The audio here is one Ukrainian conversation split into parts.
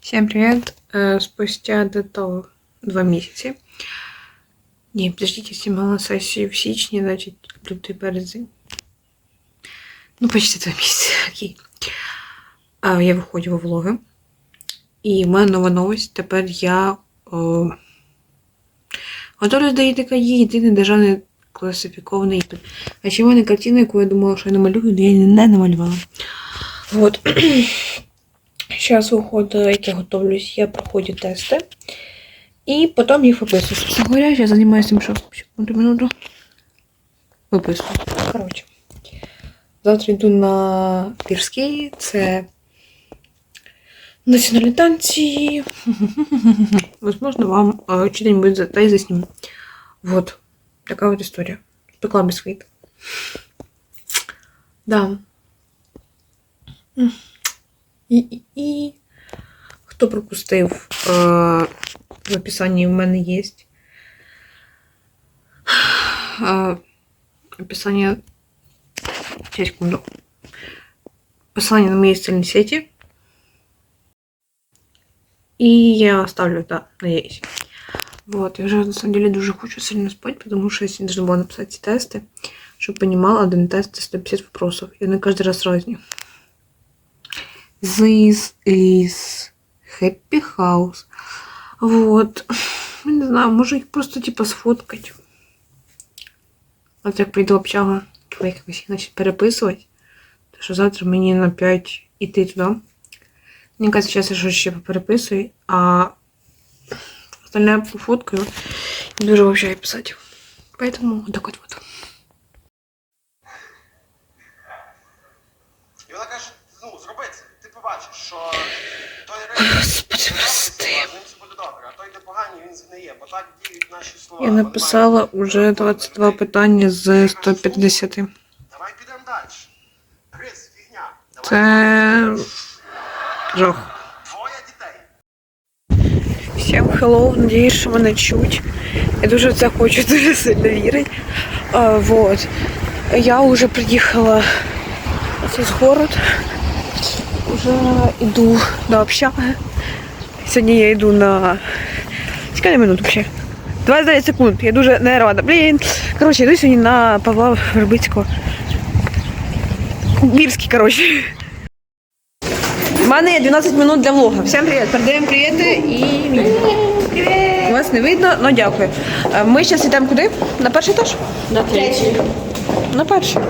Всем привет! Э, Спустя где-то два місяці. Ні, подождите, знімала сесію в січні, значить, лютий березень. Ну, почти два місяці, окей. А, я виходжу во влоги. І в мене нова новость. Тепер я о, готовлюсь до ЄДК єдиний державний класифікований. А ще в мене картина, яку я думала, що я намалюю, але я не намалювала. Вот. Сейчас виходить, як я готовлюсь, я проходжу тести. І потім їх виписую. Говоря, я займаюся тим, що секунду, минуту. Виписую. Коротше. Завтра йду на пірський. Це національні танці. Возможно, вам э, что-нибудь за- да, и засниму. Вот. Такая вот история. Пекла бисквит. Да. М. І, і, і хто пропустив, е, в описанні в мене є. Е, описание. Сейчас, секунду. Посылание на мои социальные сети. И я оставлю, да, надеюсь. Вот, я уже на самом деле дуже хочу сильно спать, потому что я сегодня должна была написать эти тесты, чтобы понимала, один тест 150 вопросов. И они каждый раз разные. This is Happy House. Вот. Я Не знаю, може їх просто типа сфоткать. От як прийду в общагу, то якось їх значить переписувати. Тому що завтра мені на 5 іти туди. Мені кажуть, зараз я щось ще переписую, а остальне пофоткаю і дуже вообще писати. Поэтому вот так вот Діють наші слова. Я написала уже 22 питання з 150. Давай підемо далі. Гриз, фігня. Це жах. Всім hello, надіюсь, що мене чуть. Я дуже це хочу дуже сильно вірити. А, вот. Я вже приїхала в цей город. Уже йду до общаги. Сьогодні я йду на. Скільки минут взагалі? 29 секунд. Я дуже не рада. Блін. Коротше, йду сьогодні на Павла Вербицького. Бірський, коротше. У мене є 12 минут для влога. Всім привіт. Передаємо привіти і привіт. Вас не видно, але дякую. Е, Ми зараз йдемо куди? На перший етаж? На третій. На перший.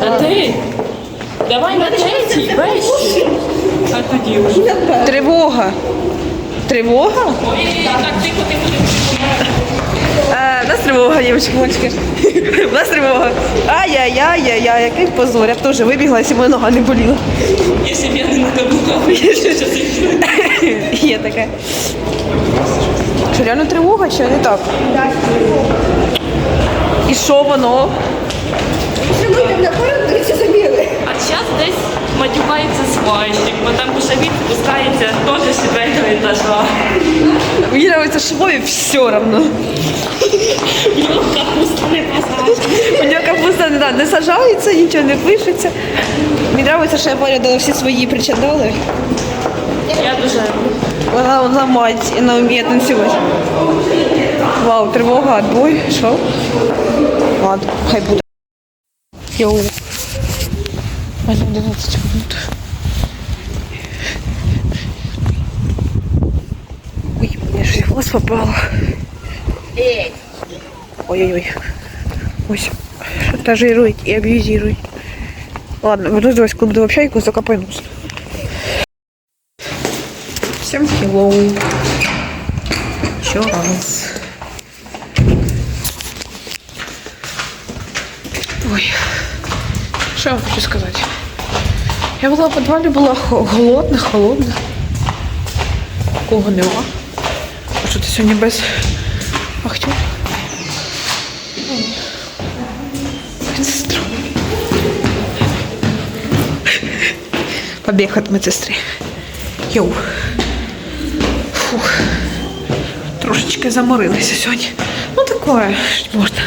А ти? Давай на третій, вещі. А тоді вже. Тривога. Тривога? Ой, так тихо, тихо, тихо. Е, у нас тривога, дівчатки, мальчики. У нас тривога. Ай-яй-яй-яй-яй, який позор. Я б теж вибігла, якщо моя нога не боліла. Якщо б я не на каблуках, я ще їх Є таке. Що реально тривога, чи не так? І що воно? А зараз десь матюкається свайщик, бо там кушавіт спускається теж з четвертого етажа. Мені подобається, що Вові все одно. Капуста не посаджена. У нього капуста не, да, не сажається, нічого не пишеться. Мені подобається, що я порядила всі свої причандали. Я дуже Вона, вона мать і вона вміє танцювати. Вау, тривога, отбой, що? Ладно, хай буде. Йоу. У мене 11 секунд. Ой, мне же в глаз попало. Ой-ой-ой. Ось. Шантажирует и абьюзирует. Ладно, вернусь к клубу до общайку, закопаюсь. Всем хеллоу. Еще раз. Ой. Що я вам хочу сказати? Я була в підвалі, була голодна, холодна. Кого нема. А що ти сьогодні без актер? Медсестра. Побіг від медсестри. Йоу. Фух. Трошечки заморилися сьогодні. Ну такое, що можна.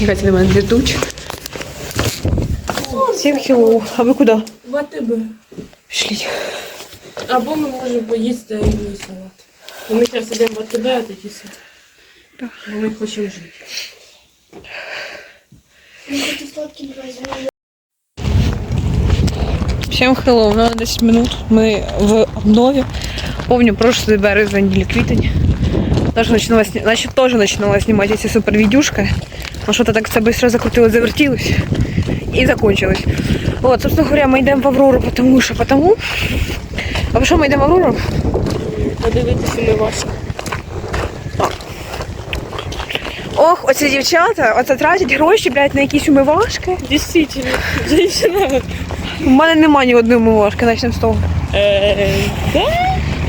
Якась на мене йдуть. Всім хілоу. А ви куди? В АТБ. Пішли. Або ми можемо поїсти і салат. Бо Ми зараз йдемо в АТБ, а тоді все. Так. Бо ми хочемо жити. Всем hello, на 10 минут. Ми в обнові. Помню, прошлый березень или квітень. Тоже начинала, сни- значит, тоже начинала снимать эти супер видюшки. Но что-то так все быстро закрутилось, завертилось И закончилось. Вот, собственно говоря, мы йдемо в Аврору, потому що, потому... А що ми йдемо в Аврору? Подивитися не важко. Ох, оці дівчата, оце тратять гроші, блядь, на якісь умивашки. Дійсно, женщина. У мене немає ні одної умивашки, начнемо з того. Е, да?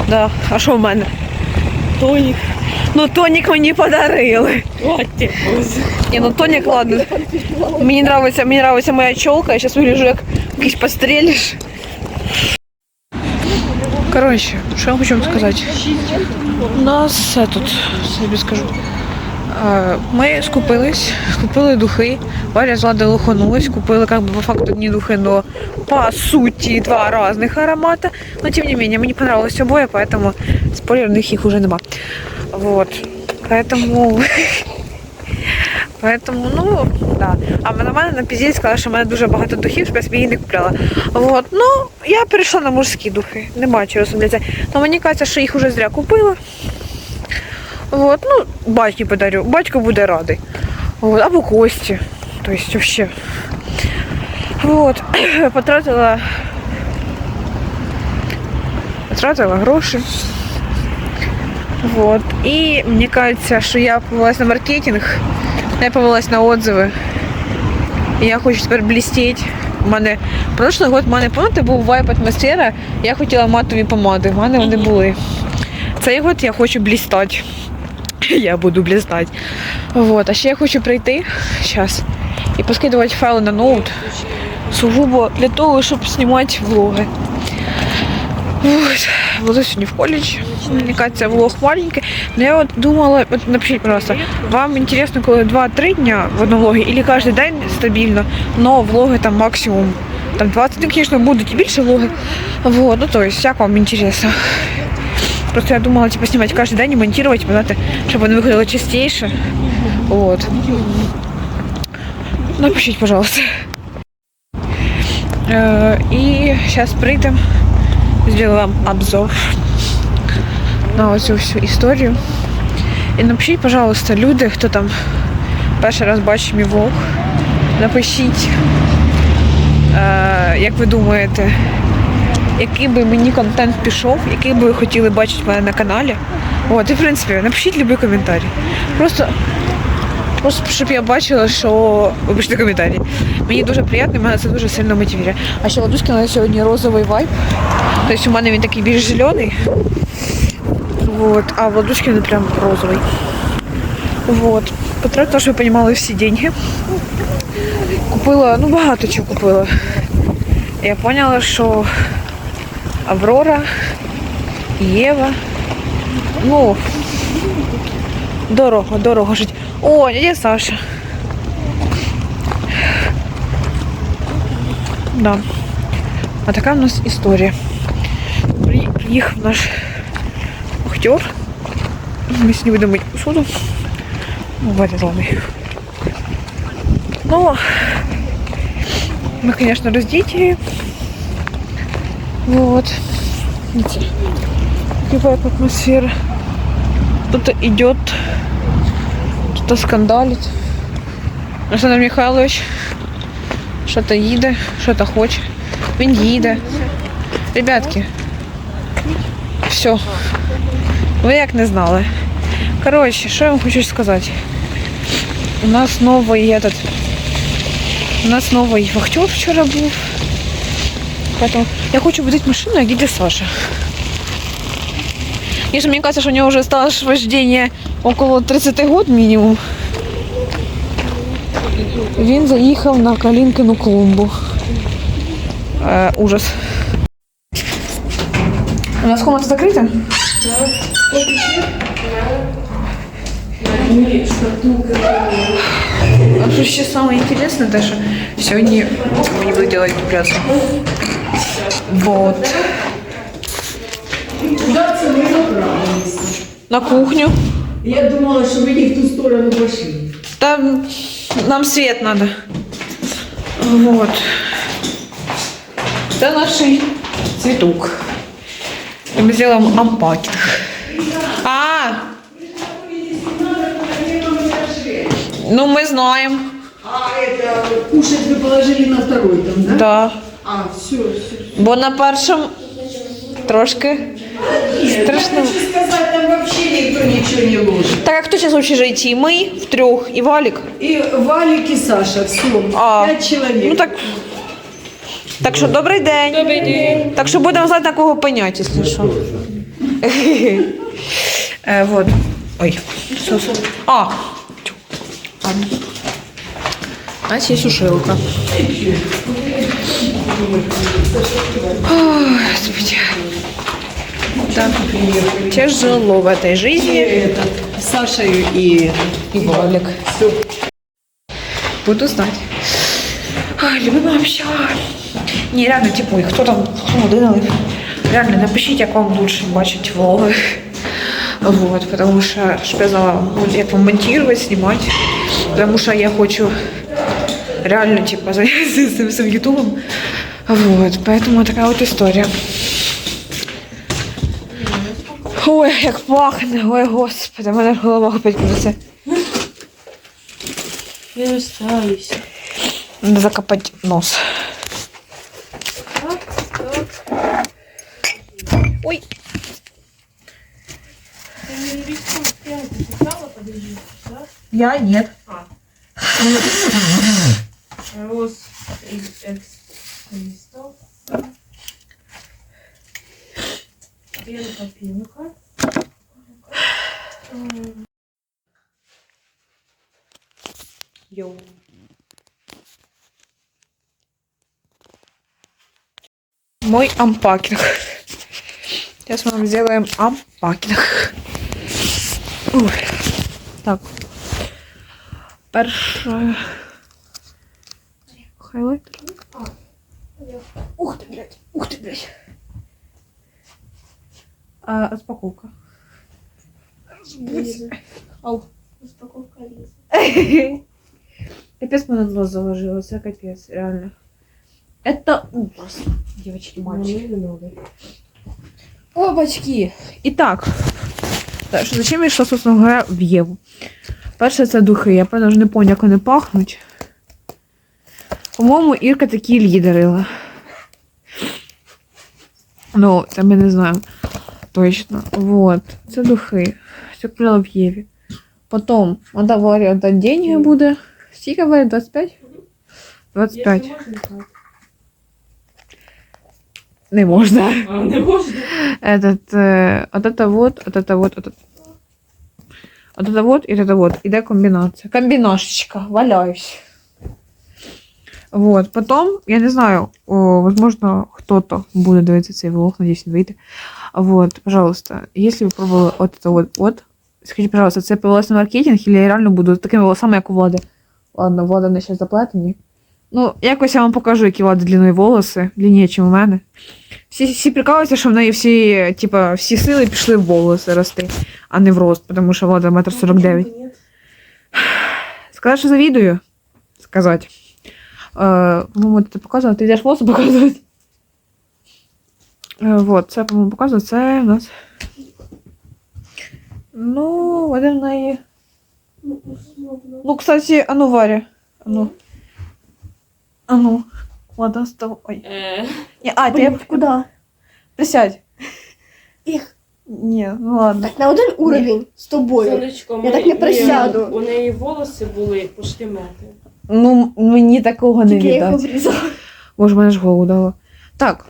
Да. А що в мене? Тонік. Ну, тонік мені подарили. Хватить. Не, ну тонік, ладно. Мені нравится, мені нравится моя челка, я сейчас вигляжу як якийсь пострелиш. Коротше, що я хочу вам сказати. У нас е, тут, собі скажу. е, Ми скупились, купили духи, Валя з Ладою лоханулась, купили как бы по факту не духи, но по сути два разных аромата. Но тем не менее, мне понравилось обои, поэтому спойлерных их уже нема. Вот. Поэтому Поэтому, ну, да. А на мене на пізді сказала, що в мене дуже багато духів, щоб я собі її не купляла. Вот. Ну, я перейшла на мужські духи. Нема чого сумлятися. Но мені кажеться, що їх уже зря купила. Вот. Ну, батьки подарю. Батько буде радий. Вот. Або Кості. То есть вообще. Вот. Потратила. Потратила гроші. Вот. І мені кажеться, що я повелась на маркетинг. Я повелась на отзиви. І я хочу тепер блістіть. У мене прошлий год в мене пам'ятаєте, був вайп атмосфера. Я хотіла матові помади. В мене вони були. Цей год я хочу блістати. Я буду блістати. Вот. А ще я хочу прийти зараз і поскидувати файли на ноут. Сугубо для того, щоб знімати влоги. Буду сьогодні в колледж. Кажется, влог маленький. Но я вот думала, вот напишите, пожалуйста, вам интересно, коли 2-3 дня в одном влоге или каждый день стабильно, но влоги там максимум там 20, ну, конечно, будут и більше влоги. Вот, ну, то есть, як вам интересно. Просто я думала, типа, снимать каждый день и монтировать, знаєте, щоб вони виходили частіше. Вот. Напишіть, пожалуйста. І зараз прийдемо, зроблю вам обзор на оцю всю історію. І напишіть, пожалуйста, люди, хто там перший раз бачить мій влог, напишіть, е, як ви думаєте, який би мені контент пішов, який би ви хотіли бачити мене на каналі. От, і в принципі, напишіть будь-який коментар. Просто, просто щоб я бачила, що вибачте коментарі. Мені дуже приємно, мене це дуже сильно мотивує. А ще Ладушки на сьогодні розовий вайб. Тобто у мене він такий більш зелений. Вот. А Владушкин прям розовый. Вот. Потратила, щоб ви розуміли всі деньги. Купила, ну багато чого купила. Я поняла, що Аврора, Єва. Ну, дорого, дорого жить. О, дядя Саша. Да. А така в нас історія. При- Приїхав наш актер. Мы с ним будем мыть посуду. Ну, Ваня зеленый. Но мы, конечно, раздети. Вот. Видите, какая атмосфера. Кто-то идет, кто-то скандалит. Александр Михайлович что-то їде, что-то хоче. Він їде. Ребятки, все. Ви як не знали. Коротше, що я вам хочу сказати. У нас новий этот. У нас новий вахтер вчора був. Поэтому я хочу водити машину, як дядя Саша. І мені кажется, що у нього вже стаж вождения около 30 год мінімум. Він заїхав на Калінкину клумбу. Е, ужас. У нас комната закрита? А что сейчас самое интересное, Даша, сегодня мы не будем делать дубляцию. Вот. Куда це ми направилися? На кухню. Я думала, що ви не в ту сторону пошли. Там нам свет надо. Вот. Это наш цветок. И мы сделаем ампакинг. А, ну мы знаем. А это кушать вы положили на второй там, да? Да. А, все, все. Бо на першому трошки страшно. Хочу сказать, там вообще никто ничего не ложит. Так, а кто сейчас в общежитии? Мы в трех и Валик. И Валик и Саша, все. А, Пять человек. Ну так. Так що добрий день. Добрий день. Так що будемо знати, на кого пенять, якщо що. Е, вот. Ой. Це? А. Тю. Ладно. У є сушилка. Ой, Господи. Так, тяжело в этой жизни. Этот, Саша и, И Валик. все. Буду знать. Ай, любима общага. Ні, реально, типу, і хто там холодинали. Реально, напишіть, як вам лучше бачить влоги. Вот, потому что, щоб я знала, вот, як вам монтировать, снимать. Потому что я хочу реально, типа, зайнятися цим всім ютубом. Вот, поэтому такая вот история. Ой, як пахне, ой, господи, мене голова опять крутиться. Я розстаюся. Надо закопать нос. Ой. Я нет. Роз Мой ампакинг. Сейчас мы вам сделаем ампакинг. Ой. Так. Перше. Хайлайтер. Ух ты, блядь. Ух ты, блядь. А, распаковка. Ау. Розпаковка ліс. Капец, мы на нос заложила, это капец, реально. Это ужас, девочки, мальчики. Опачки! Итак, так, що зачем я йшла, собственно говоря, в Єву? Перше, це духи. Я певно вже не пам'ятаю, як вони пахнуть. По-моєму, Ірка такі лідерила. Ну, там я не знаю. Точно. Вот. Це духи. Все купила в Єві. Потім, вона Варі віддати деньги буде. Скільки Варі? 25? 25. Не можна. А, не можна? Этот, э, вот это вот, вот это вот, вот это. Вот это вот и вот это вот. Іде комбінація. Комбінашечка. Валяюсь. Вот. Потом, я не знаю, о, возможно, кто-то будет дивитися цей влог, надеюсь, не вийде. Вот, пожалуйста, если вы пробовали вот это вот, вот, скажіть, пожалуйста, це повелось на маркетинг, или я реально буду з такими волосами, як у Влади? Ладно, Влада не ще заплетені. Ну, якось я вам покажу, які Влади длинні волоси, длинніше, ніж у мене. Всі, всі прикалуються, що в неї всі, типа, всі сили пішли в волоси рости, а не в рост, тому що Влада метр сорок дев'ять. Сказати, що завідую? Сказати. Е, по-моєму, ти показувала, ти йдеш волоси показувати? Е, вот, це, по-моєму, показує, це у нас. Ну, один в неї. Ну, кстати, а ну, Варя. А ну. А ну. Ладно, тобою. Ой. Е, Не, а, Блин, куда? присядь. Их. Ні, ну ладно. Так, на один уровень з тобою. Сонечко, Я ми- так не ми- присяду. У неї волоси були почти метр. Ну, мені такого не Тільки я їх віддати. обрізала. Боже, мене ж голову дало. Так.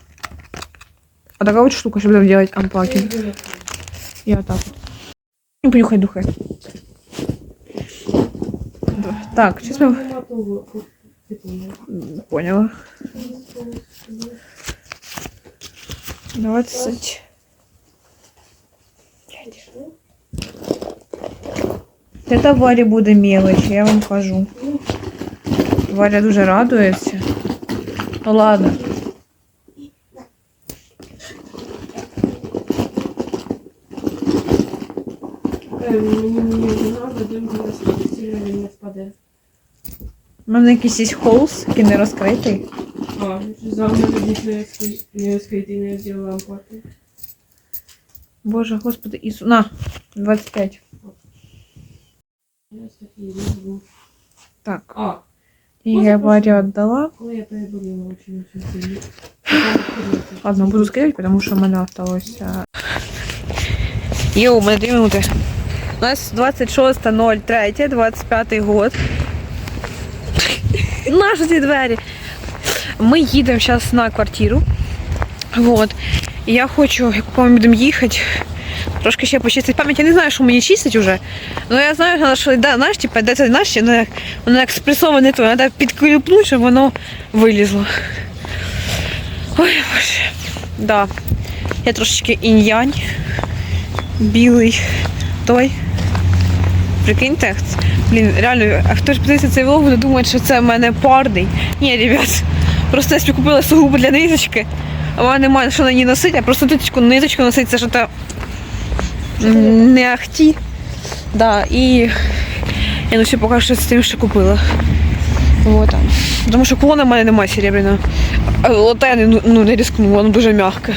А така от штука, що будемо робити ампакінг. Я так от. Ну, понюхай духи. Так, сейчас мы... Поняла. Двадцать. Это Валі буде мелочь, я вам скажу. Варя дуже радуется. Ну ладно. Эм, Мені не треба, думаю, що сильно не впаде. У мене якийсь є холст, який не розкритий. А, завтра тоді не скрити, не зробила лампати. Боже, господи, Ісу. На, 25. Я ось такий візьму. Так. А, Я Варі віддала. коли я переболіла очень сильно. Ладно, буду скидывать, потому что у мене осталось. Йоу, у мене 2 минути. У нас 26.03, 25 год. Наші ці двері. Ми їдемо зараз на квартиру. Вот. Я хочу, як ми будемо їхати, трошки ще почистити пам'ять. Я не знаю, що мені чистить уже. Але я знаю, що да, знаєш, типа, де це знаєш, воно воно як спресоване то, треба підклюпнути, щоб воно вилізло. Ой, боже. Да. Я трошечки інь-янь. Білий той. Прикиньте, блін, реально, а хто ж подивиться цей влог, буде думати, що це в мене парний. Ні, ребят, просто я собі купила сугубо для ниточки, а в мене немає що на ній носити, а просто ниточку, ниточку носити, це що то не ахті. Да, і я ну ще поки що з тим, що купила. Вот. Тому що кулона в мене немає серебряного. А Ота я не, ну, ну, не рискну, воно дуже м'яке.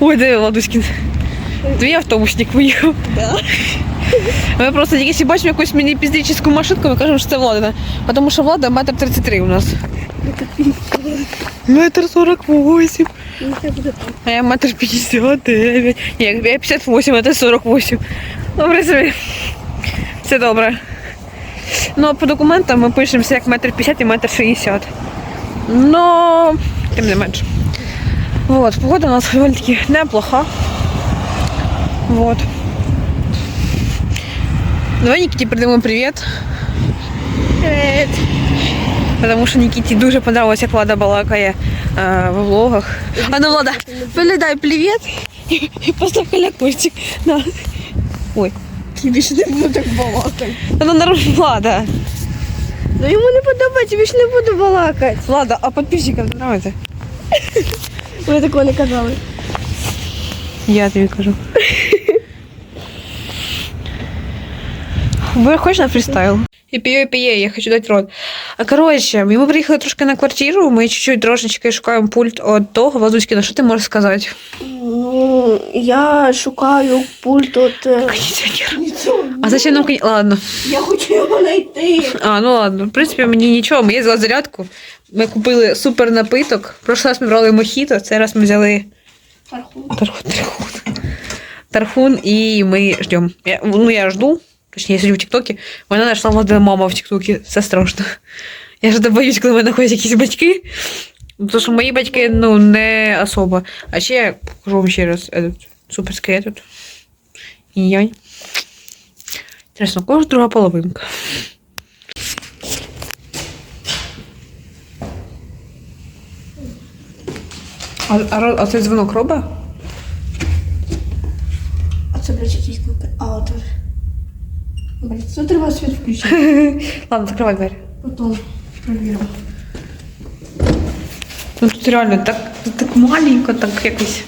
Ой, де Ладуськін. Твій автобусник виїхав. Да. Ми просто якщо бачимо якусь мені піздичну машинку, ми кажемо, що це Владина. Тому що Влада метр 33 у нас. Метр 48. Ну, це буде так. А я метр 59. Ні, я 58, а ти 48. Ну, в принципі, все добре. Ну, а по документам ми пишемося як метр 50 і метр 60. Но, тим не менше. Вот, погода у нас доволі таки неплоха. Вот. Давай Нікіті передамо привіт. Привіт. Потому що Нікіті дуже понравилось, як Влада балакає е, в влогах. А ну, Влада, передай привіт і, і постав колокольчик. Да. Ой, Я більше не буду так балакати. та ну нормально, Влада. Ну йому не подобається, більше не буду балакати. Влада, а підписчикам нравится? Вони такого не казали. Я тобі кажу. Ви хочеш на фрістайл? І п'є, і п'є, я хочу дати рот. А коротше, ми приїхали трошки на квартиру, ми чуть-чуть трошечки шукаємо пульт від того. Владуськіна, що ти можеш сказати? Ну, я шукаю пульт от... Кондиціонер. А зачем нам кондиціонер? Ладно. Я хочу його знайти. А, ну ладно. В принципі, мені нічого. Ми їздили зарядку. Ми купили супер напиток. Прошлий раз ми брали мохіто, цей раз ми взяли Пархун. тархун. Тархун, тархун і ми ждемо. Я, ну, я жду. Я сиджу в Тіктокі. Мене знайшла молода мама в Тіктокі. Це страшно. Я ж боюсь, коли в мене ходять якісь батьки. Тому що мої батьки, ну, не особо. А ще я покажу вам ще раз этот суперський этот. Інь-янь. Інтересно, ж друга половинка? А, а, а цей дзвонок робить? А це, блядь, якийсь кнопки. А, от. Блядь, це треба світ включити. Ладно, закривай двері. Потім перевіримо. Ну тут реально так, тут так маленько, так якось.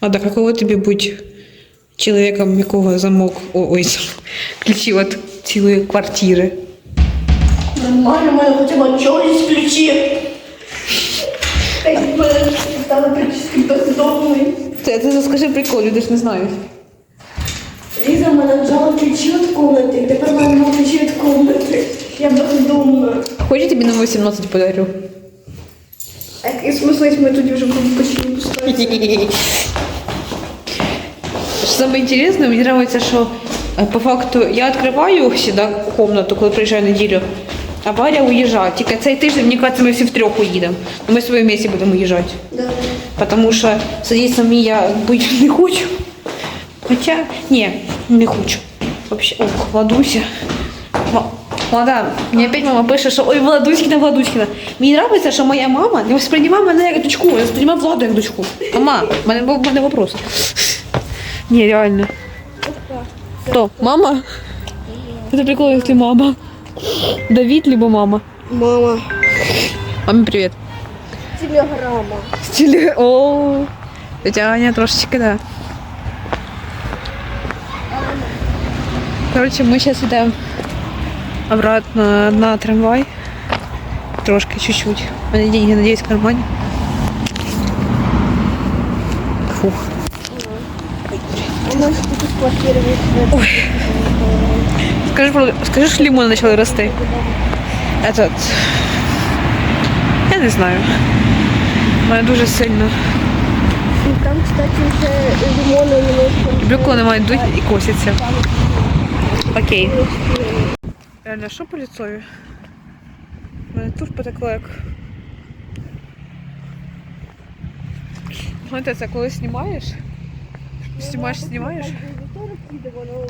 А так каково тобі бути чоловіком, якого замок, о, ой, замок, ключі від цілої квартири? Нормально, в мене хоча б чого є ключі. Так, стали практично бездомний. Це ти скажи прикол, люди ж не знають. Ліза мене взяла ключі від комнати, тепер мене ключі від комнати. Я бездомна. Хочеш тобі на 18 подарю? А який смисл, ми тоді вже будемо почали пускати? Самое интересное, мне нравится, что э, по факту я открываю всегда комнату, коли приїжджаю неділю, а Варя уїжджає. Тільки цей тиждень, мені кажется, ми всі втрьох уїдемо. Ми своїм місці будемо уїжджати. Да. Потому що сидіти самі я не хочу. Хоча, ні, не хочу. Вообще, ох, Владуся. Влада, мені опять мама пише, що ой, Владуськіна, Владуськіна. Мені подобається, що моя мама не сприймає мене як дочку, вона сприймає Владу як дочку. Мама, в мене був мене вопрос. Ні, реально. Хто? Мама? Це прикол, як ти мама. Давід, либо мама. Мама. Мамі привіт. Телеграма. Теле... О, Тетя Аня трошечки, да. Короче, мы сейчас идем обратно на трамвай. Трошки, чуть-чуть. У меня деньги, надеюсь, в кармане. Фух. Скажи, скажи, що лимони почали рости. Этот... Я не знаю. У мене дуже сильно. Там, кстати, уже лимоны немножко. Люблю, коли вони мають дуть і косяться. Окей. Реально, що по ліцові? У мене тут потекло як. Знаєте, це коли знімаєш, знімаєш, знімаєш,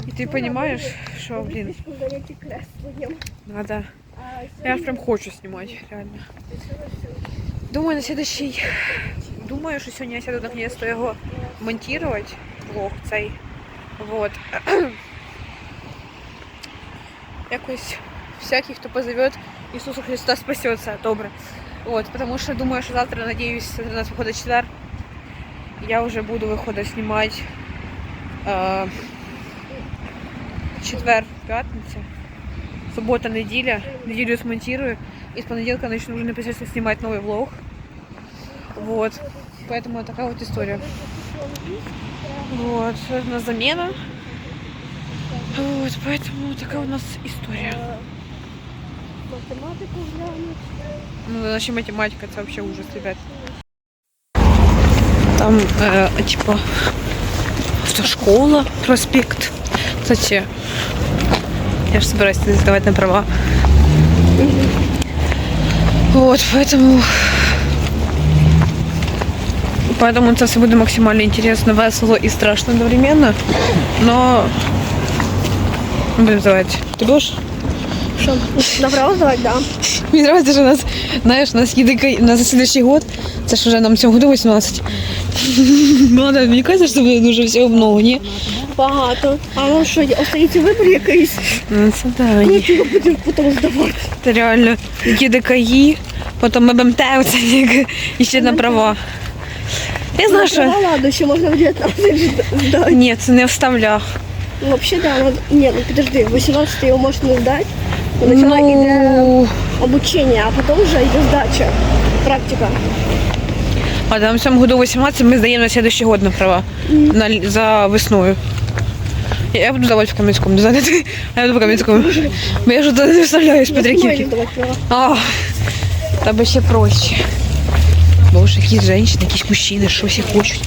і ти розумієш, що, блін, надо. Я ж прям хочу знімати, реально. Думаю, на следующий. Думаю, що сьогодні я сяду наконец-то його монтувати, влог цей. Вот. Якось всякий, хто позовет Ісуса Христа спасется, добре. Вот, потому что думаю, что завтра, надеюсь, у нас выходит четвер. Я уже буду виходить знімати е, четвер, п'ятниця, субота, неділя. Неділю смонтирую. И с понеделька начну уже непосредственно снимать новый влог. Вот. Поэтому такая вот история. Вот. Нас замена. Вот, поэтому такая у нас история. Ну, наша математика, это вообще ужас, ребят. Там, э, типа, автошкола, проспект. Кстати, я же собираюсь сдавать на права. Вот, поэтому... Поэтому это все будет максимально интересно, весело и страшно одновременно. Но... Будем сдавать. Ты будешь? Що, направо здавати, да? Мені нравится, що у нас, знаєш, у нас єдикий на следующий год, це ж вже нам в цьому году 18. Ну, да, мені кажеться, що буде дуже всього много, ні? Багато. А нам що, остається вибір якийсь? Ну, це да, Ми ні. його будемо потім здавати. Це реально ЄДКІ, потім ММТ, оце як, і ще на права. Я знаю, що... Ну, ладно, ще можна в 19 здати. Ні, це не вставля. Ну, взагалі, да, надо... Ні, ну подожди, в 18 його можна не здати. Йде Ну, обучення, а потім вже йде здача. Практика. а там в цьому году 18 ми здаємо на следующий год на права. На, за весною. Я, буду здавати в Кам'янському, не знаю. А я буду в Кам'янському. Бо я туди не вставляю Петриківки. здавати. А, тебе ще проще. Боже, якісь жінки, якісь мужчини, що всі хочуть.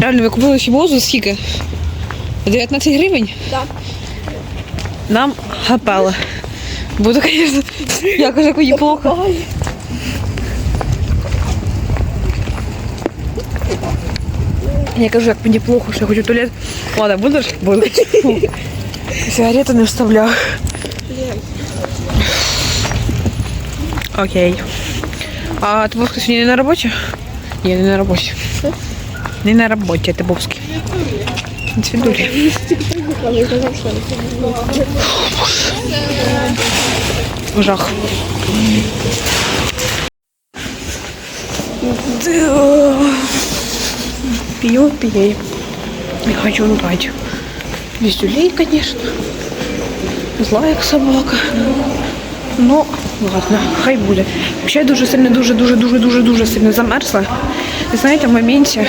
Реально, ми купили хімозу скільки? 19 гривень? Да. Нам хапало. Буду, звісно, я кажу, як плохо. Я кажу, як мені плохо, що я хочу в туалет. Ладно, будеш? Буду. Фу. Сигарети не вставляю. Окей. А ти Бовський сьогодні не на роботі? Ні, не на роботі. Не на роботі, ти Бовський. Свідулі. але Пью, пей. Не хочу рубать. Веселей, конечно. Зла як собака. Ну, ладно, хай буде. Я дуже сильно, дуже, дуже, дуже, дуже, дуже сильно замерзла. І знаєте, в моменті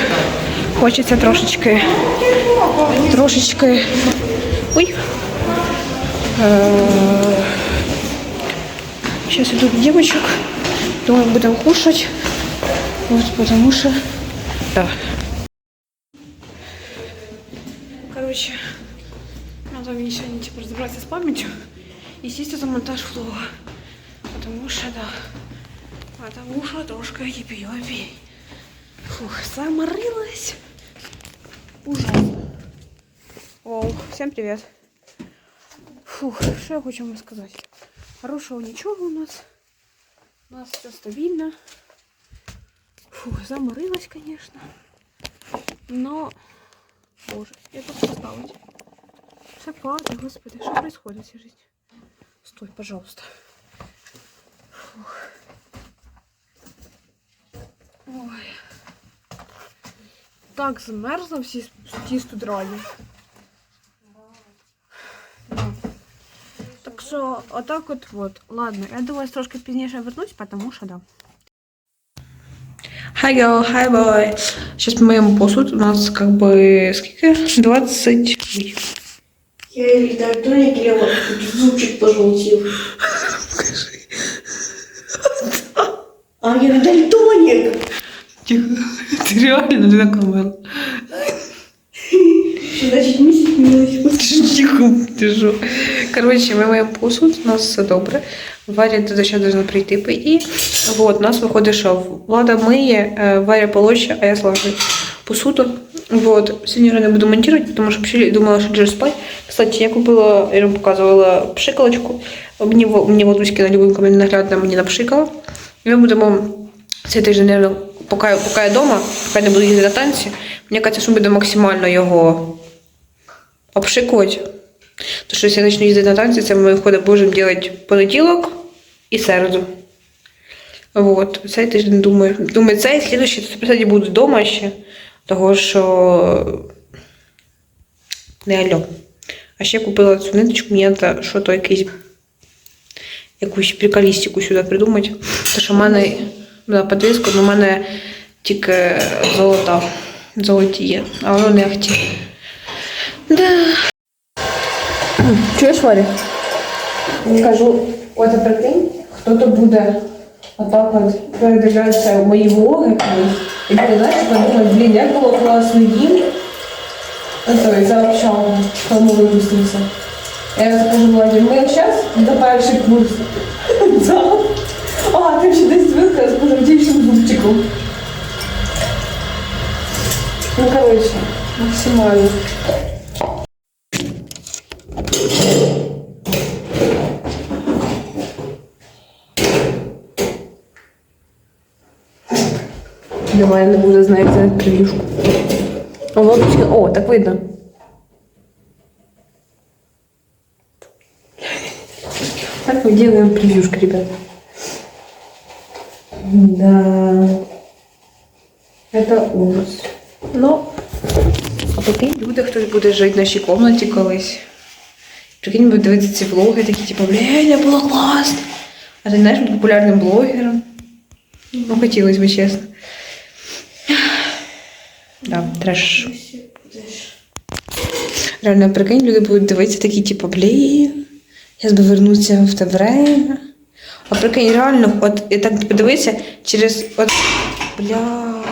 хочеться трошечки, трошечки. Ой. Сейчас идут девочек. Думаю, будем кушать. Вот, потому что... Да. Короче, надо мне сегодня типа разобраться с памятью и сесть за монтаж влога. Потому что, да. Потому что трошка пей. Фух, заморилась. Ужасно. Оу, всем привет. Фух, что я хочу вам сказать? Хорошего ничего у нас. У нас все стабильно. Фух, заморилась, конечно. Но, боже, я тут поставить. Все падает, господи, что происходит в жизни? Стой, пожалуйста. Фух. Ой. так змерзла, тут раді. Да. Так що, отак от вот. Ладно, я вас трошки пізніше вернусь, потому що да. Hi girl, hi boy. Сейчас мы моем посуд. У нас как бы сколько? 20. Ой. Я дальтоник, или вот зубчик пожелтел. А я дальтоник. Тихо. Ты реально ты такой был. Что значит? Тихо, ти що. Коротше, ми маємо посуд, у нас все добре. Варя туди ще должна прийти по і. Вот, у нас виходить, що Влада миє, е, Варя полоща, а я слажу посуду. Вот. Сьогодні вже не буду монтувати, тому що взагалі думала, що вже спать. Кстати, я купила, я вам показувала пшикалочку. Мені, во- мені Владуська на любимку мені наглядно мені напшикала. І ми будемо цей тиждень, наверное, поки, поки я вдома, поки не буду їздити на танці, мені кажеться, що буде максимально його обшикувати. То що якщо я почну їздити на танці, це ми виходить будемо робити понеділок і середу. Вот. Цей тиждень думаю. Думаю, цей слідуючий, то буду вдома ще. Того що не альо. А ще купила цю ниточку, мені треба що то якийсь якусь приколістику сюди придумати. Тому що в мене да, підвіску, але в мене тільки золота. Золоті є, а воно не ахті. Да. Чуєш, Варя? Кажу, от прикинь, хто-то буде отак от передивлятися мої влоги колись. І ти знаєш, подумати, блін, як було класно їм. Ой, заобщала, коли ми випустимося. Я скажу, Владі, ми зараз до перший курс. А, ти ще десь звикла з пожовтівшим зубчиком. Ну, коротше, максимально. Давай не знати за превьюшку. О, лодочка. О, так видно. Так мы делаем превьюшку, ребят. Да. Это ужас. Но, а прикинь, люди хтось буде жити в нашій комнаті колись. Прикинь, буде дивитися ці влоги, такі, типу, я було класно. А ти знаєш, популярним блогером. Ну, хотілося б, чесно. Да, треш. Реально, прикинь, люди будуть дивитися такі, типу, блін, я би вернуся в те время. А прикинь, реально, от я так подивися, через от. Бля.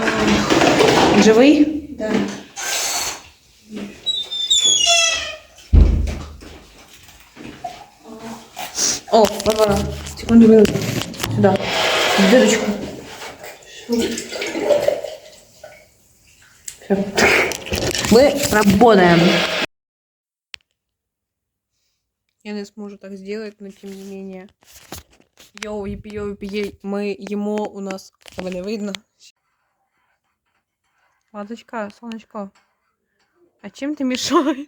Живий? Да. О, Варвара, секунду, минуту. Сюда. В дырочку. Мы работаем. Я не сможу так сделать, но тем не менее. Йоу, епи, йоу, епи, ей. Мы ему у нас... Тебе не видно? Ладочка, солнышко. А чем ты мешаешь?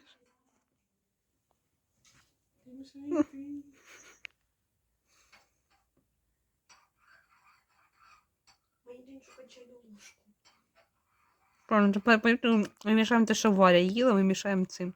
Правильно, тепер мішаємо те, що Валя їла, ми мішаємо цим.